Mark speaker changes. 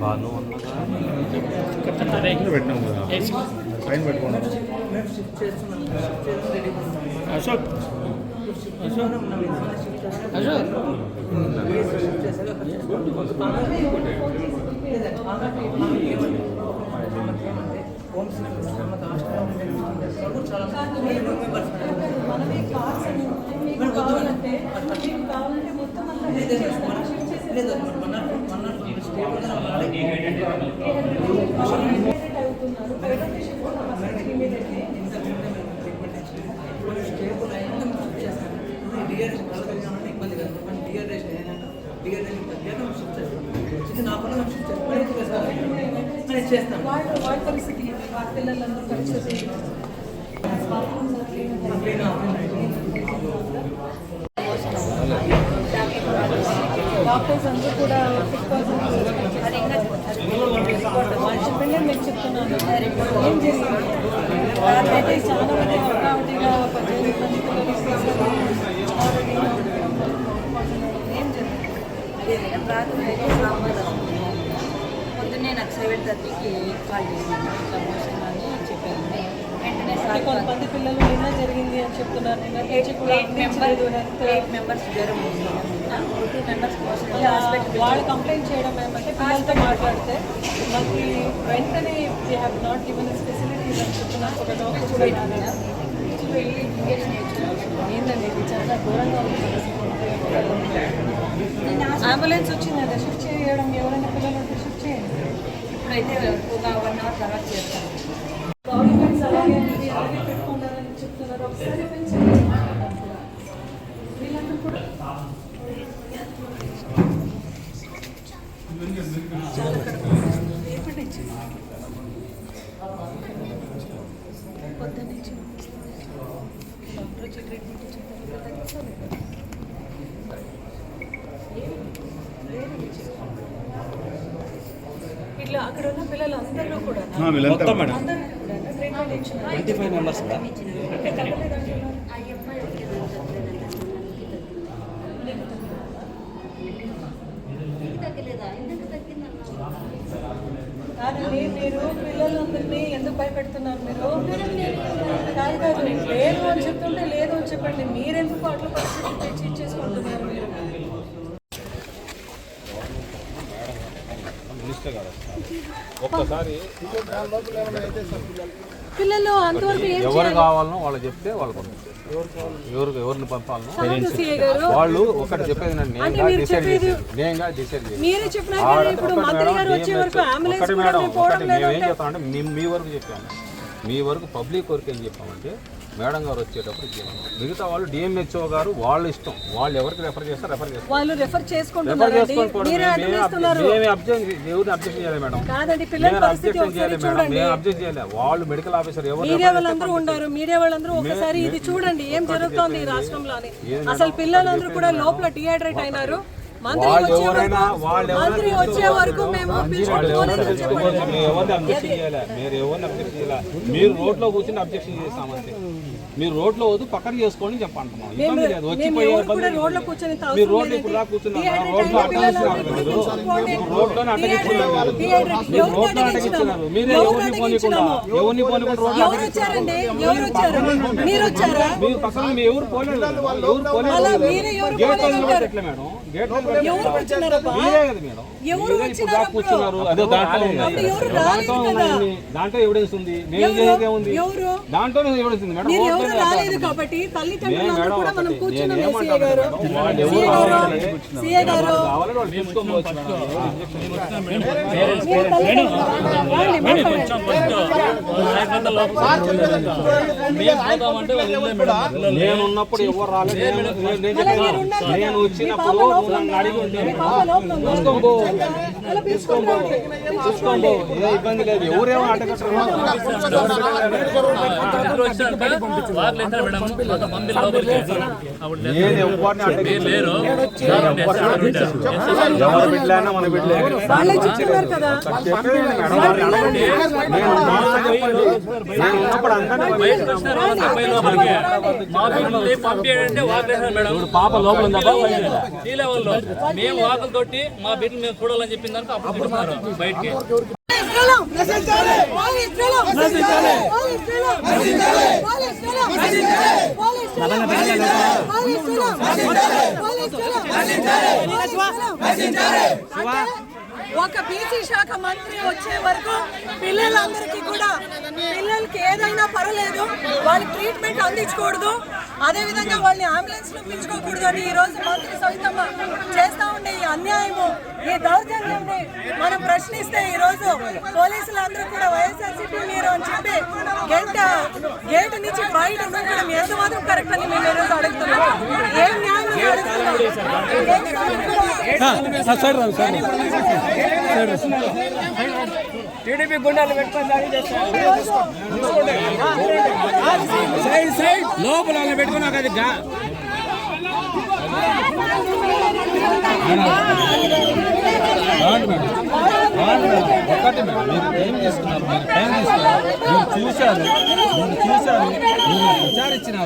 Speaker 1: బాను
Speaker 2: పెట్టినాం కదా పైన పెట్టుకున్నాం
Speaker 3: మేము షిఫ్ట్
Speaker 4: అశోక్
Speaker 3: హోమ్ లేదు ట్రీట్మెంట్ స్టేబుల్ అయినా మేము డిహైడ్రేషన్ ఇబ్బంది కాదు కానీ డిహైడ్రేషన్ అయినాక డిహైడ్రేషన్ తగ్గాక షిఫ్ట్ చేస్తాం ఇది నా పనులు మేము షిఫ్ట్ చేస్తాం చేస్తాను
Speaker 5: వాళ్ళ వాళ్ళ పిల్లలందరూ డాక్టర్స్ అందరూ కూడా మంచి పిల్లలు నేను చెప్తున్నాను ఏం చేస్తాను అయితే చాలా మంది ఒకటిగా పద్దెనిమిది మంది పిల్లలు ఏం చేస్తాను
Speaker 6: అదే అయితే సాంబార్ సెవెన్ థర్టీకి కాల్ చేశాను ఇట్లా మోషన్ అని చెప్పాను వెంటనే సార్
Speaker 5: కొంతమంది పిల్లలు నిన్న జరిగింది అని చెప్తున్నారు.
Speaker 6: ఎయిట్ మెంబర్స్ మెంబర్స్ జ్వరం ఉంది మేడం నిన్న టూ మెంబర్స్ మోషన్
Speaker 5: అలా
Speaker 6: హాస్పిటల్
Speaker 5: వాళ్ళు కంప్లైంట్ చేయడం ఏమంటే పిల్లలతో మాట్లాడితే మాకు వెంటనే they have not given facilities అని చెప్తున్నారు. ఒక డాక్టర్.
Speaker 6: వెళ్ళి ఇంజక్షన్ వేయించుకున్నాను
Speaker 5: ఏంటండి ఇది? చాలా ఘోరంగా ఉంది. అంబులెన్స్ వచ్చిందండి. షిఫ్ట్ చేయడం ఎవరైనా పిల్లలు
Speaker 6: అయితే ఒక వన్ అవర్ తర్వాత చేస్తాను.
Speaker 5: అలాగే అలాగే పెట్టుకున్నారని చెప్తున్నారు ఒకసారి వీళ్ళందరూ కూడా. చాలా డాక్టర్ వచ్చి ట్రీట్మెంట్ ఇచ్చిన తర్వాత ఇట్లా అక్కడ ఉన్న పిల్లలు అందరూ కూడా
Speaker 2: వీళ్ళంతా మేడం
Speaker 1: ట్వంటీ ఫైవ్ మెంబర్స్
Speaker 5: అంటే తగ్గలేదంటున్నారు కాదండి మీరు పిల్లలందరినీ ఎందుకు భయపెడుతున్నారు మీరు కాదు కాదు లేదు అని చెప్తుంటే లేదు అని చెప్పండి మీరెందుకు అట్లా పరిస్థితి తెచ్చి ఇచ్చేసుకుంటున్నారు మీరు
Speaker 2: ఒక్కసారి
Speaker 5: పిల్లలు అంతవరకు
Speaker 1: ఎవరు కావాలనో వాళ్ళు చెప్తే వాళ్ళు పంపిస్తారు ఎవరు ఎవరిని పంపాలనో వాళ్ళు ఒకటి చెప్పేది
Speaker 5: మీరు
Speaker 1: డిసైడ్ చేసేది. నేనుగా డిసైడ్ చేసేది. మేడం, ఒకటి మేడం
Speaker 5: మేము
Speaker 1: మీ మీ వరకు చెప్పాము. మీ వరకు పబ్లిక్ వరకు ఏం చెప్పామంటే మేడం గారు వచ్చేటప్పుడు మిగతా వాళ్ళు డిఎంహెచ్ఓ గారు వాళ్ళ ఇష్టం. వాళ్ళు ఎవరికి రెఫర్ చేస్తారు రెఫర్ చేస్తారు.
Speaker 5: వాళ్ళు రెఫర్ మీరే
Speaker 1: మేము అబ్జెక్ట్ ఎవరిని అబ్జెక్ట్ చేయాలి మేడం?
Speaker 5: కాదండి పిల్లల
Speaker 1: మేము
Speaker 5: పరిస్థితి
Speaker 1: అబ్జెక్షన్ చేయాలి మేడం.
Speaker 5: చూడండి.
Speaker 1: మేము అబ్జెక్ట్ చేయాలి. వాళ్ళు మెడికల్ ఆఫీసర్ ఎవరు
Speaker 5: మీడియా వాళ్ళందరూ ఉన్నారు. మీడియా వాళ్ళందరూ ఒకసారి ఇది చూడండి. ఏం జరుగుతోంది ఈ రాష్ట్రంలోని? అసలు పిల్లలందరూ కూడా లోపల డిహైడ్రేట్ అయినారు. మంత్రి
Speaker 1: ఎవరైనా వాళ్ళు
Speaker 5: మంత్రి వచ్చే వరకు మేము.
Speaker 1: మీరు ఎవరిని అబ్జెక్షన్ చేయాలి? మీరు రోడ్లో కూర్చొని అబ్జెక్షన్ చేస్తామంతే. మీరు రోడ్లో వద్దు పక్కన చేసుకొని చెప్పంటున్నాం. ఇబ్బంది లేదు.
Speaker 5: రోడ్లో కూర్చొని
Speaker 1: మీరు రోడ్లో ఇప్పుడు రా కూర్చున్నారు. రోడ్లో అడ్డగిస్తున్నారు మీరు రోడ్లోనే అడ్డగిస్తున్నారు మీరు మీరు రోడ్లో అడ్డగిస్తున్నారు మీరే ఎవరిని పోనీకుండా పోనీకుండా రోడ్లో
Speaker 5: మీరు
Speaker 1: పక్కన ఎవరు పోలేదు. ఎవరు పోలేదు గేట్ ఎట్లా మేడం. గేట్
Speaker 5: ఎవరు
Speaker 1: కూర్చున్నారు. అదే దాంట్లో ఉంది.
Speaker 5: ఎవరు రాలేదు
Speaker 1: దాంట్లో ఎవిడెన్స్ ఉంది? మేము
Speaker 5: ఎవరు?
Speaker 1: చేసేది ఎవిడెన్స్ ఉంది మేడం.
Speaker 5: రాలేదు. కాబట్టి కూడా మనం కూర్చున్నాం సీఏ గారు సీఏ గారు.
Speaker 1: ఎవరు. నేను వచ్చినప్పుడు పో. ఏ ఇబ్బంది లేదు. ఎవరేమో. నేను ఎవరిని. ఎవరు బిడ్డలైనా మన బిడ్డలే. నేను ఉన్నప్పుడు
Speaker 4: పాప లోపల ఉందా? మేము వాకలు కొట్టి మా బిడ్డలు మేము చూడాలని చెప్పిన దానికి అప్పుడు బయటికి
Speaker 5: ఒక బీసీ శాఖ మంత్రి వచ్చే వరకు పిల్లలందరికీ కూడా పిల్లలకి ఏదైనా పర్వాలేదు వాళ్ళకి ట్రీట్మెంట్ అందించకూడదు. అదేవిధంగా వాళ్ళని అంబులెన్స్ పిలుచుకోకూడదు అని ఈరోజు మంత్రి సవితమ్మ చేస్తూ ఉండే ఈ అన్యాయము ఈ దౌర్జన్యాన్ని మనం ప్రశ్నిస్తే ఈరోజు పోలీసులు అందరూ కూడా వైఎస్ఆర్సీపీ మీరు అని చెప్పి గేట్ గేట్ నుంచి బయట ఉండడం ఎంత మాత్రం కరెక్ట్ అని మేము ఈరోజు రోజు అడుగుతున్నాం. ఏం న్యాయం అని అడుగుతున్నాం
Speaker 4: టీడీపీ గుండాలు పెట్టుకొని సైడ్ లోపల పెట్టుకున్నా కదా
Speaker 1: ఒక్కటి మేడం మీరు టైం తీసుకున్నారు మీరు టైం తీసుకున్నారు మీరు చూశారు మీరు చూశారు మీరు విచారించినారు.